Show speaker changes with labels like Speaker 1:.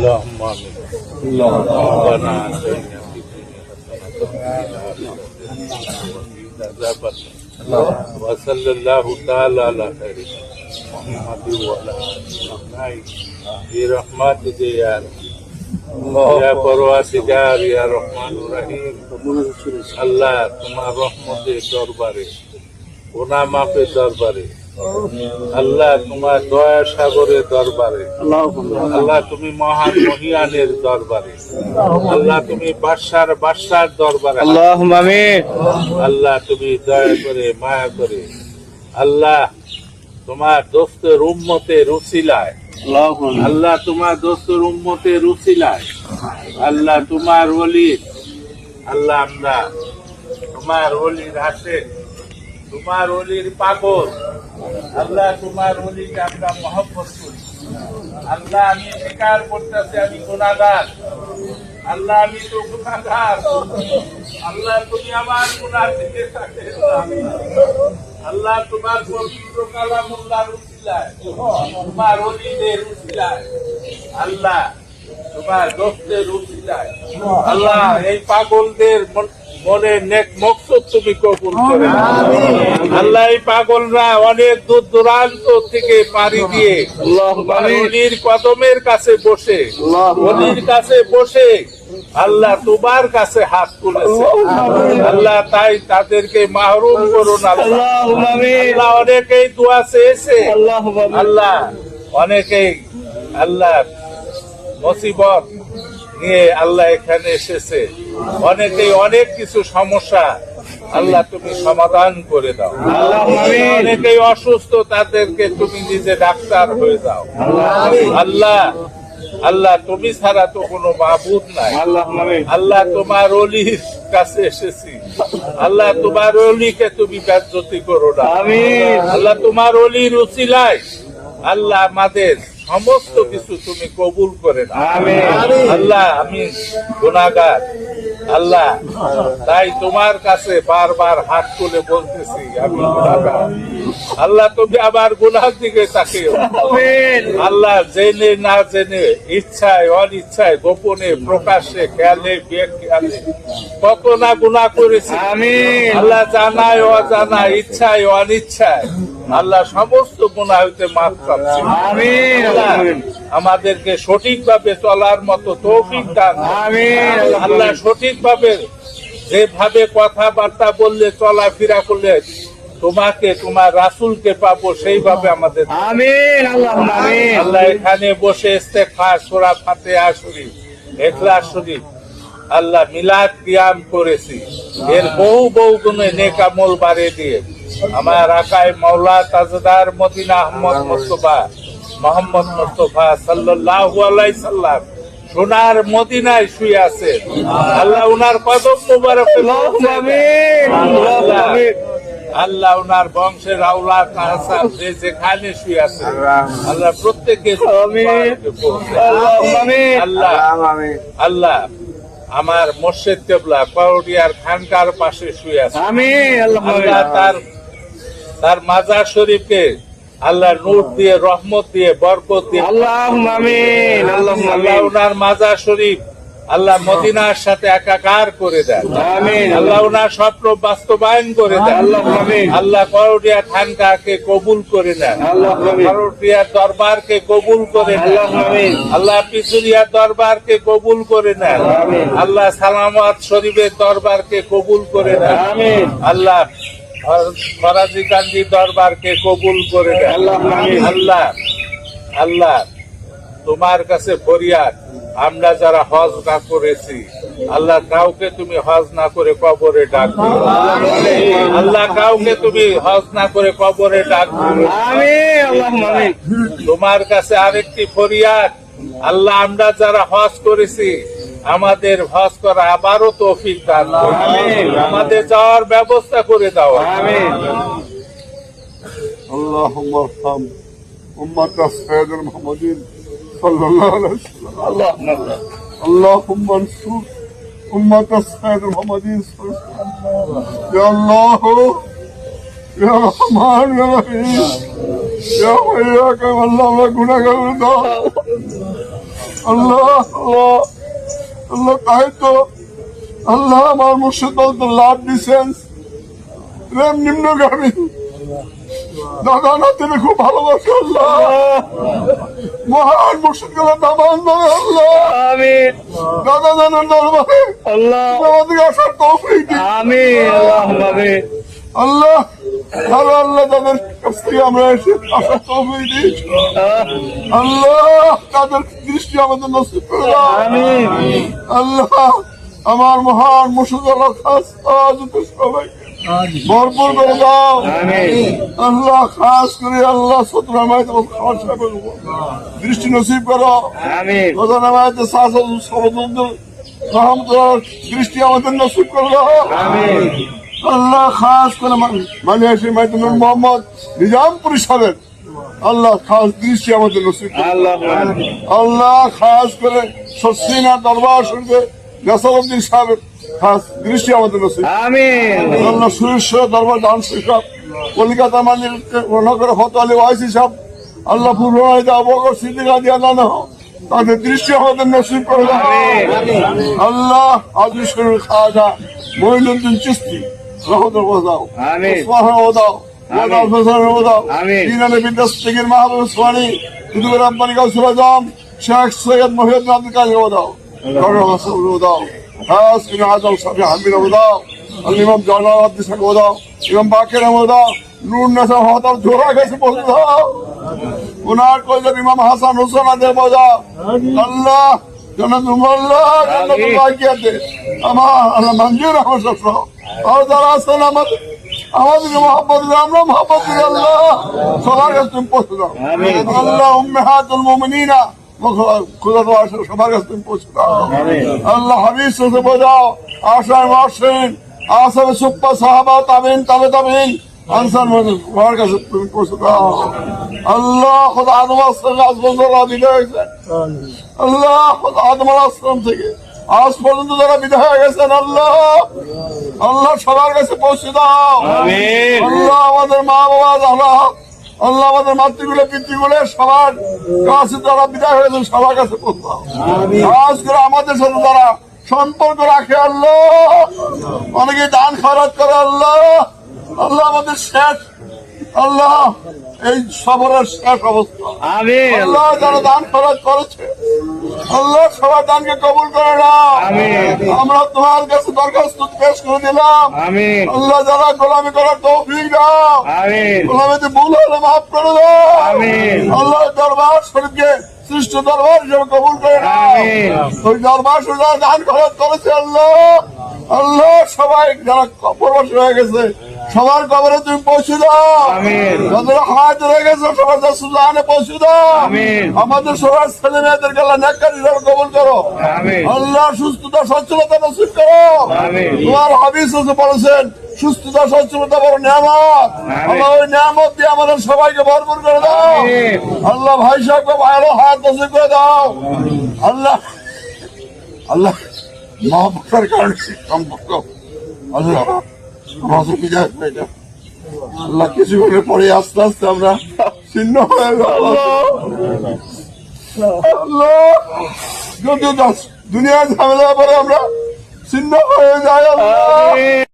Speaker 1: اللهم آمين ربنا آتنا في الدنيا حسنة وصلى الله تعالى على خير محمد وعلى آله برحمتك يا يا পরওয়াসিগার ইয়া রহমানুর রহিম আল্লাহ তোমার রহমতের দরবারে গুনাহ মাফের দরবারে আল্লাহ তোমার দয়া সাগরের দরবারে। আল্লাহ তুমি মহান মহিয়ানের দরবারে। আল্লাহ তুমি বাদশার বাদশার দরবারে।
Speaker 2: আল্লাহ
Speaker 1: আল্লাহ তুমি দয়া করে মায়া করে। আল্লাহ তোমার দোস্ত
Speaker 2: রুম্মতে রুচিলায়
Speaker 1: আল্লাহ তোমার দোস্ত রুম্মতে রুচিলায় আল্লাহ তোমার ওলি আল্লাহ আমরা তোমার ওলির আসে তোমার ওলির পাগল। আল্লাহ, তোমার ওলিকে আমরা মহব্বত করি। আল্লাহ, আমি স্বীকার করতেছি আমি গুণাগার আল্লাহ, আমি তো গুণাগার আল্লাহ, তুমি আমার গুণা থেকে থাকে। আল্লাহ, তোমার পবিত্র কালামুল্লাহ রুসিলায় তোমার অলিদের রুসিলায় আল্লাহ, তোমার দোস্তের রুসিলায় আল্লাহ, এই পাগলদের মনে নেক মকসদ তুমি কবুল করে আল্লাহ পাগলরা অনেক দূর দূরান্ত থেকে পাড়ি দিয়ে অলির কদমের কাছে বসে অলির কাছে বসে আল্লাহ তোমার কাছে হাত তুলেছে। আল্লাহ তাই তাদেরকে মাহরুম করুন আল্লাহ। অনেকেই দোয়া চেয়েছে। আল্লাহ অনেকেই আল্লাহ মুসিবত নিয়ে আল্লাহ এখানে এসেছে। অনেকেই অনেক কিছু সমস্যা আল্লাহ তুমি সমাধান করে দাও। অনেকেই অসুস্থ তাদেরকে তুমি নিজে ডাক্তার হয়ে দাও আল্লাহ আল্লাহ তুমি ছাড়া তো কোনো মাহবুদ নাই। আল্লাহ তোমার অলির কাছে এসেছি। আল্লাহ তোমার অলিকে তুমি ব্যাজ্যতি করো না। আল্লাহ তোমার অলির উচিলায় আল্লাহ আমাদের সমস্ত কিছু তুমি কবুল করে আল্লাহ আমি গুণাগার আল্লাহ তাই তোমার কাছে বারবার হাত তুলে বলতেছি আমি গুনাহগার। আল্লাহ তুমি আবার গুনার দিকে তাকিও। আল্লাহ জেনে না জেনে ইচ্ছায় অনিচ্ছায় গোপনে প্রকাশে খেয়ালে খেয়ালে কত না গুণা করেছি আল্লাহ জানায় অজানা ইচ্ছায় অনিচ্ছায় আল্লাহ সমস্ত গুণা হইতে মাফ
Speaker 2: পাচ্ছি।
Speaker 1: আমাদেরকে সঠিকভাবে চলার মতো তৌফিক দান আল্লাহ সঠিকভাবে যেভাবে কথাবার্তা বললে চলাফেরা করলে তোমাকে তোমার রাসুলকে পাবো সেইভাবে আমাদের
Speaker 2: আমিন আল্লাহ আমিন।
Speaker 1: আল্লাহ এখানে বসে ইস্তেফা সোরা ফাতে আসরি এখলা শরীফ আল্লাহ মিলাদ কিয়াম করেছি। এর বহু বহু গুণে নেকামল বাড়ে দিয়ে আমার আকায় মাওলা তাজদার Madina Ahmad Mustafa Muhammad Mustafa সাল্লাহ আলাই সাল্লাম সোনার মদিনায় শুয়ে আছে। আল্লাহ উনার কদম মুবারক
Speaker 2: আমিন আমিন
Speaker 1: আল্লাহ ওনার বংশের আউলাদ আহসান যে যেখানে শুয়ে আছে। আল্লাহ
Speaker 2: প্রত্যেককে
Speaker 1: আল্লাহ আল্লাহ আমার মসজিদ কেবলা পাউডিয়ার খানকার পাশে শুয়ে আছে।
Speaker 2: আমি
Speaker 1: আল্লাহ তার তার মাজার শরীফকে আল্লাহ নূর দিয়ে রহমত দিয়ে বরকত দিয়ে
Speaker 2: আল্লাহ আমিন
Speaker 1: আল্লাহ ওনার মাজার শরীফ আল্লাহ মদিনার সাথে একাকার করে দেন
Speaker 2: আমিন।
Speaker 1: আল্লাহ ওনার স্বপ্ন বাস্তবায়ন করে দেন
Speaker 2: আমিন।
Speaker 1: আল্লাহ করডিয়া খানকাকে কবুল করে নেন। করডিয়ার দরবারকে কবুল করে নেন। আল্লাহ পিছুরিয়ার দরবারকে কবুল করে নেন
Speaker 2: আমিন।
Speaker 1: আল্লাহ সালামত শরীফের দরবারকে কবুল করে নেন
Speaker 2: আমিন।
Speaker 1: আল্লাহ ফরাজি গান্ধী দরবারকে কবুল করে
Speaker 2: আমিন।
Speaker 1: আল্লাহ আল্লাহ তোমার কাছে ফরিয়াদ আমরা যারা হজ না করেছি আল্লাহ কাউকে তুমি হজ না করে কবরে ডাক আল্লাহ কাউকে তুমি হজ না করে কবরে
Speaker 2: ডাক
Speaker 1: তোমার কাছে আরেকটি ফরিয়াদ। আল্লাহ আমরা যারা হজ করেছি আমাদের হজ করা আবারও তৌফিক দান আমাদের যাওয়ার ব্যবস্থা করে দাও।
Speaker 3: আল্লাহ উম্মত সৈয়দ صلى الله عليه وسلم
Speaker 2: اللهم امين
Speaker 3: اللهم انصر أمة سيدنا محمد صلى الله عليه وسلم يا الله يا رحمن يا رحيم يا حياك والله ما كنا قبل আল্লাহ আল্লাহ আল্লাহ তাই তো আল্লাহ আমার মুর্শিদ বলতো লাভ ডিসেন্স প্রেম নিম্নগামী দাদা খুব ভালোবাসে আল্লাহ। মহান দামান ধরে আল্লাহ।
Speaker 2: আমিন।
Speaker 3: দাদা জানার দরবারে
Speaker 2: আল্লাহ?
Speaker 3: আমাদেরকে আসার তৌফিক
Speaker 2: আমিন
Speaker 3: আল্লাহ আল্লাহ আল্লাহ তাদের কাছ থেকে আমরা এসে আসার তৌফিক
Speaker 2: আহ,
Speaker 3: আল্লাহ তাদের দৃষ্টি আমাদের নসিব করে
Speaker 2: আমিন।
Speaker 3: আল্লাহ আমার মহান মুর্শিদুল্লাহ খাস সবাইকে ভরপুর করে দাও আল্লাহ খাস করে আল্লাহ সতরা মাইত খাওয়ার সাহেবের দৃষ্টি নসিব করো। প্রধান সবদুল দৃষ্টি আমাদের নসিব করে। আল্লাহ খাস করে মান- মালিয়াসী মাইতুনুর মোহাম্মদ নিজামপুরি সাহেবের আল্লাহ খাস দৃষ্টি আমাদের নসিব। আল্লাহ খাস করে সসিনা দরবার শুনবে নাসারুদ্দিন সাহেবের খাস দৃষ্টি আমাদের নসিব
Speaker 2: আমিন।
Speaker 3: আল্লাহ সুরেশ দরবার দান সাহেব কলকাতা মালিক নগর হত ওয়াইসি সাহেব আল্লাহ পূর্ব অবগর সিদ্দিক আদি আল্লাহ তাদের দৃষ্টি আমাদের নসিব করে দাও। আল্লাহ আজু শরীর খাওয়া মহিনুদ্দিন চিস্তি রহমতুল দাও।
Speaker 2: আমিন।
Speaker 3: দাও। ওয়াদাল ফসল দাও
Speaker 2: আমিন।
Speaker 3: দিনানে থেকে মাহবুব উসমানী দুদুবে রব্বানি কাউসুল আজম শেখ সৈয়দ মহিউদ্দিন আব্দুল কাদের দাও। করো হাসান ও দাও খাস বিন আজম সাফি হামিদ ও দাও ইমাম জালাল আব্দুল সাহেব ও দাও ইমাম বাকের ও দাও নূর নাসা হতার জোড়া গেছে বলে দাও ওনার কইলেন ইমাম হাসান হোসেন আদের বাজা আল্লাহ আল্লাহ খুদা তো আসে সবার কাছে তুমি পৌঁছে দাও। আল্লাহ হাবিজ সাথে বোঝাও আশায় মাসেন আসামে সুপ্পা সাহাবা তাবিন তাবে তাবিন আনসার সবার কাছে তুমি পৌঁছে দাও। আল্লাহ খোদা আদম আসলাম আজ বিদায় হয়েছে। আল্লাহ খোদা আদম আসলাম থেকে আজ পর্যন্ত যারা বিদায় হয়ে গেছেন আল্লাহ আল্লাহ সবার কাছে পৌঁছে দাও। আল্লাহ আমাদের মা বাবা আল্লাহ আল্লাহ আমাদের মাতৃগুলো পিতৃগুলো সবার কাছে যারা বিদায় হয়েছেন সবার কাছে কাজ করে আমাদের সাথে যারা সম্পর্ক রাখে আল্লাহ অনেকে দান খরচ করে আল্লাহ আল্লাহ আমাদের শেষ আল্লাহ এই সবরের শেষ অবস্থা। আল্লাহ যারা দান খরচ করেছে আল্লাহ সবার দানকে কবুল করে নাও। আমরা তোমার কাছে দরখাস্ত পেশ করে দিলাম। আল্লাহ যারা গোলামি করার তৌফিক দাও। গোলামিতে ভুল হলে মাফ করে দাও। আল্লাহ দরবার শরীফকে সৃষ্ট দরবার হিসেবে কবুল করে নাও। ওই দরবার শরীফ দান খরচ করেছে আল্লাহ আল্লাহ সবাই যারা কবরবাসী হয়ে গেছে সবার কবরে তুমি পৌঁছে দাও। হাত রয়ে গেছে সবার সুজানে পৌঁছে দাও। আমাদের সবার ছেলে মেয়েদেরকে আল্লাহ নেককার কবুল করো। আল্লাহ সুস্থতা সচ্ছলতা নসিব করো। তোমার হাবিজ হোসে বলেছেন সুস্থতা সচ্ছলতা বড় নিয়ামত। আল্লাহ ওই নিয়ামত দিয়ে আমাদের সবাইকে ভরপুর করে দাও। আল্লাহ ভাই সাহেবকে ভালো হাত নসিব করে দাও। আল্লাহ আল্লাহ মহাপুরের কারণে সম্পর্ক। আল্লাহ। যাও আল্লাহ কিছুক্ষণের পরে আস্তে আস্তে আমরা ছিন্ন হয়ে যাব। দুনিয়ার ঝামেলা পরে আমরা ছিন্ন হয়ে
Speaker 2: আমিন